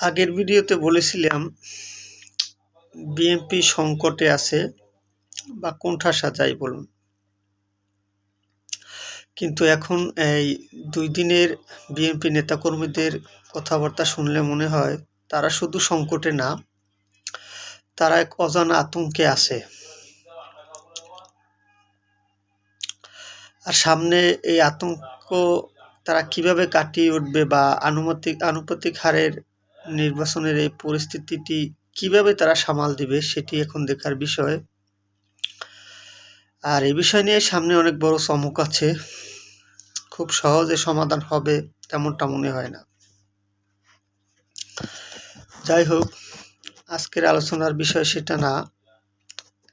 আগের ভিডিওতে বলেছিলাম, বিএনপি সংকটে আছে বা কোণঠাসা যাই বলুন। কিন্তু এখন এই দুই দিনের বিএনপি নেতাকর্মীদের কথাবার্তা শুনলে মনে হয় তারা শুধু সংকটে না, তারা এক অজানা আতঙ্কে আছে। আর সামনে এই আতঙ্ক তারা কীভাবে কাটিয়ে উঠবে বা আনুমাতিক, আনুপাতিক হারের নির্বাচনের এই পরিস্থিতিটি কীভাবে তারা সামাল দিবে সেটি এখন দেখার বিষয়। আর এই বিষয় নিয়ে সামনে অনেক বড় চমক আছে। খুব সহজে সমাধান হবে তেমনটা মনে হয় না। যাই হোক, আজকের আলোচনার বিষয় সেটা না।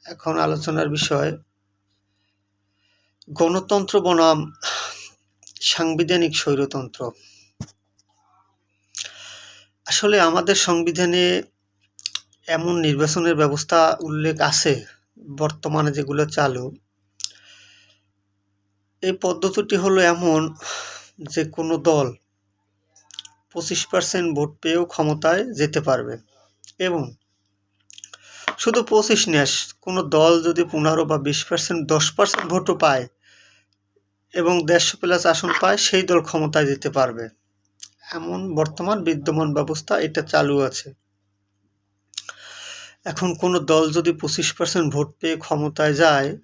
এখন আলোচনার বিষয়, গণতন্ত্র বনাম সাংবিধানিক স্বৈরতন্ত্র। আসলে আমাদের সংবিধানে এমন নির্বাচনের ব্যবস্থা উল্লেখ আছে, বর্তমানে যেগুলো চালু। এই পদ্ধতিটি হলো এমন যে কোনো দল পঁচিশ পার্সেন্ট ভোট পেয়েও ক্ষমতায় যেতে পারবে এবং শুধু পঁচিশ ন্যাস কোনো দল যদি পনেরো বা বিশ পার্সেন্ট দশ পার্সেন্ট ভোটও পায় এবং দেড়শো প্লাস আসন পায়, সেই দল ক্ষমতায় যেতে পারবে। এমন বর্তমান বিদ্যমান ব্যবস্থা, এটা চালু আছে। এখন কোনো দল যদি পঁচিশ পার্সেন্ট ভোট পেয়ে ক্ষমতায় যায়,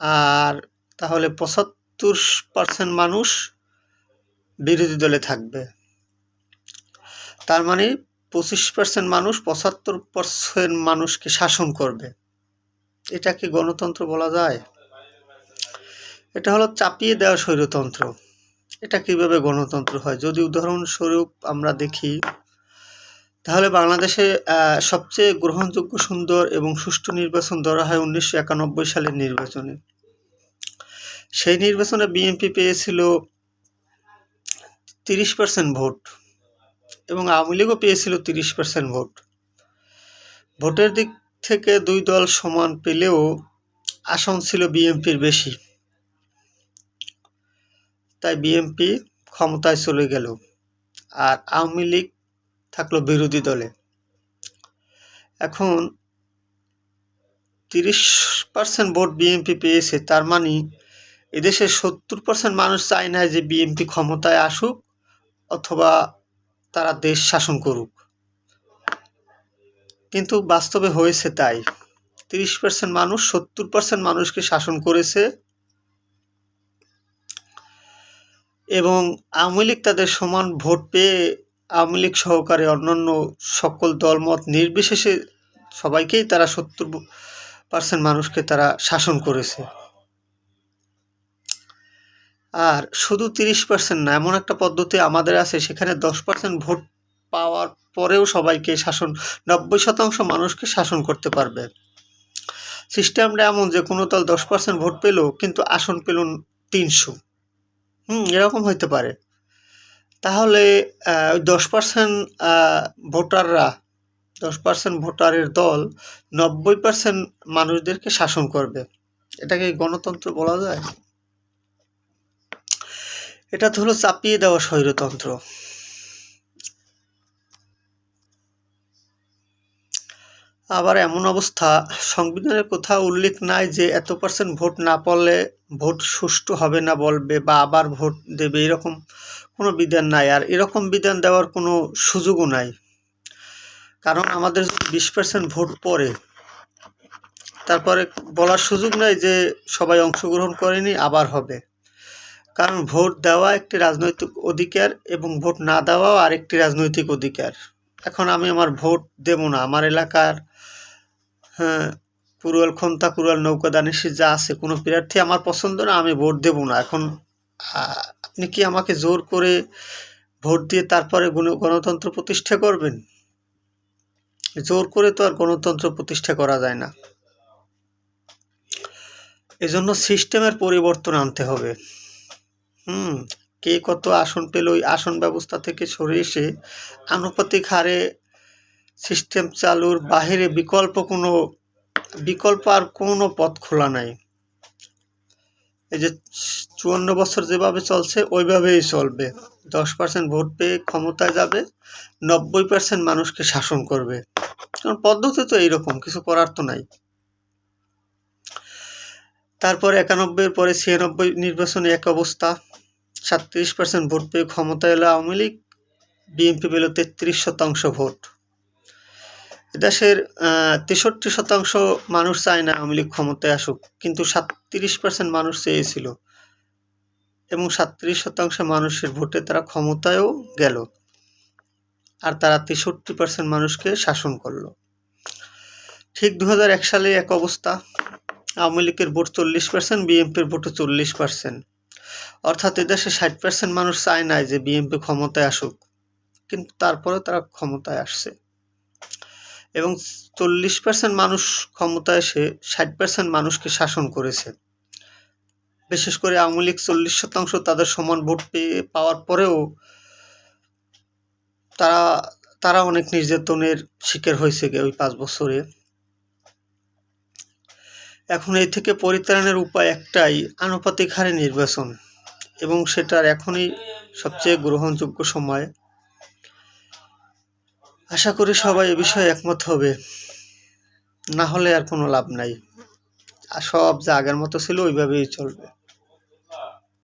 আর তাহলে পঁচাত্তর পার্সেন্ট মানুষ বিরোধী দলে থাকবে। তার মানে পঁচিশ পার্সেন্ট মানুষ পঁচাত্তর পার্সেন্ট মানুষকে শাসন করবে। এটা কি গণতন্ত্র বলা যায়? এটা হলো চাপিয়ে দেওয়া স্বৈরতন্ত্র। এটা কীভাবে গণতন্ত্র হয়? যদি উদাহরণস্বরূপ আমরা দেখি, তাহলে বাংলাদেশে সবচেয়ে গ্রহণযোগ্য, সুন্দর এবং সুষ্ঠু নির্বাচন ধরা হয় উনিশশো একানব্বই সালের নির্বাচনে। সেই নির্বাচনে বিএনপি পেয়েছিল তিরিশ পার্সেন্ট ভোট এবং আওয়ামী লীগও পেয়েছিল তিরিশ পার্সেন্ট ভোট। ভোটের দিক থেকে দুই দল সমান পেলেও আসন ছিল বিএনপির বেশি। তাই বিএনপি ক্ষমতায় চলে গেল আর আওয়ামী লীগ থাকল বিরোধী দলে। এখন তিরিশ পার্সেন্ট ভোট বিএনপি পেয়েছে, তার মানে এদেশের সত্তর পার্সেন্ট মানুষ চায় না যে বিএনপি ক্ষমতায় আসুক অথবা তারা দেশ শাসন করুক। কিন্তু বাস্তবে হয়েছে তাই। তিরিশ পার্সেন্ট মানুষ, সত্তর পার্সেন্ট মানুষকে শাসন করেছে এবং আওয়ামী লীগ তাদের সমান ভোট পেয়ে আওয়ামী লীগ সহকারে অন্যান্য সকল দলমত নির্বিশেষে সবাইকেই তারা সত্তর পার্সেন্ট মানুষকে তারা শাসন করেছে। আর শুধু তিরিশ পার্সেন্ট না, এমন একটা পদ্ধতি আমাদের আছে, সেখানে দশ পার্সেন্ট ভোট পাওয়ার পরেও সবাইকে শাসন, নব্বই শতাংশ মানুষকে শাসন করতে পারবে। সিস্টেমটা এমন যে কোনো দল দশ পার্সেন্ট ভোট পেল, কিন্তু আসন পেল তিনশো। হুম, এরকম হইতে পারে। তাহলে দশ পার্সেন্ট ভোটাররা, দশ পার্সেন্ট ভোটারের দল নব্বই পার্সেন্ট মানুষদেরকে শাসন করবে। এটাকে গণতন্ত্র বলা যায়? এটা তো হলো চাপিয়ে দেওয়া স্বৈরতন্ত্র। আবার এমন অবস্থা। সংবিধানের কোথাও উল্লেখ নাই যে এত পার্সেন্ট ভোট না পড়লে ভোট সুষ্ঠু হবে না বলবে বা আবার ভোট দেবে, এরকম কোনো বিধান নাই। আর এরকম বিধান দেওয়ার কোনো সুযোগও নাই। কারণ আমাদের যদি বিশ পার্সেন্ট ভোট পড়ে, তারপরে বলার সুযোগ নাই যে সবাই অংশগ্রহণ করেনি, আবার হবে। কারণ ভোট দেওয়া একটি রাজনৈতিক অধিকার এবং ভোট না দেওয়াও আরেকটি রাজনৈতিক অধিকার। এখন আমি আমার ভোট দেব না। আমার এলাকার হ্যাঁ কুরুয়াল খন্তা, কুরুয়াল নৌকা, দানেশি যা আছে, কোনো প্রার্থী আমার পছন্দ না, আমি ভোট দেব না। এখন আপনি কি আমাকে জোর করে ভোট দিয়ে তারপরে গণতন্ত্র প্রতিষ্ঠা করবেন? জোর করে তো আর গণতন্ত্র প্রতিষ্ঠা করা যায় না। এজন্য সিস্টেমের পরিবর্তন আনতে হবে। হুম কে কত আসন পেল ওই আসন ব্যবস্থা থেকে সরে এসে আনুপাতিক হারে সিস্টেম চালুর বাহিরে বিকল্প কোনো, বিকল্প আর কোনো পথ খোলা নাই। এই যে চুয়ান্ন বছর যেভাবে চলছে, ওইভাবেই চলবে। দশ পার্সেন্ট ভোট পেয়ে ক্ষমতায় যাবে, নব্বই পার্সেন্ট মানুষকে শাসন করবে। কারণ পদ্ধতি তো এইরকম, কিছু করার তো নাই। তারপর একানব্বইয়ের পরে ছিয়ানব্বই নির্বাচনে এক অবস্থা। সাতত্রিশ পার্সেন্ট ভোট পেয়ে ক্ষমতায় এলো আওয়ামী লীগ, বিএনপি পেল তেত্রিশ শতাংশ ভোট। দেশের তেষট্টি শতাংশ মানুষ চায় না আওয়ামী লীগ ক্ষমতায় আসুক, কিন্তু সাতত্রিশ পার্সেন্ট মানুষ চেয়েছিল এবং সাতত্রিশ শতাংশ মানুষের ভোটে তারা ক্ষমতায়ও গেল আর তারা তেষট্টি পার্সেন্ট মানুষকে শাসন করল। ঠিক দু সালে এক অবস্থা, আওয়ামী লীগের ভোট চল্লিশ পার্সেন্ট বিএনপির ভোটও চল্লিশ পার্সেন্ট অর্থাৎ এদেশে ষাট পার্সেন্ট মানুষ চায় নাই যে বিএনপি ক্ষমতায় আসুক, কিন্তু তারপরে তারা ক্ষমতায় আসছে। এবং চল্লিশ পার্সেন্ট মানুষ ক্ষমতায় এসে ষাট পার্সেন্ট মানুষকে শাসন করেছে। বিশেষ করে আওয়ামী লীগ চল্লিশ শতাংশ তাদের সমান ভোট পেয়ে, পাওয়ার পরেও তারা তারা অনেক নির্যাতনের শিকার হয়েছে ওই পাঁচ বছরে। এখন এই থেকে পরিত্রাণের উপায় একটাই, আনুপাতিক হারে নির্বাচন। এবং সেটার এখনই সবচেয়ে গ্রহণযোগ্য সময়। আশা করি সবাই এ বিষয়ে একমত হবে। না হলে আর কোনো লাভ নাই। আর সব যা আগের মতো ছিল ওইভাবেই চলবে।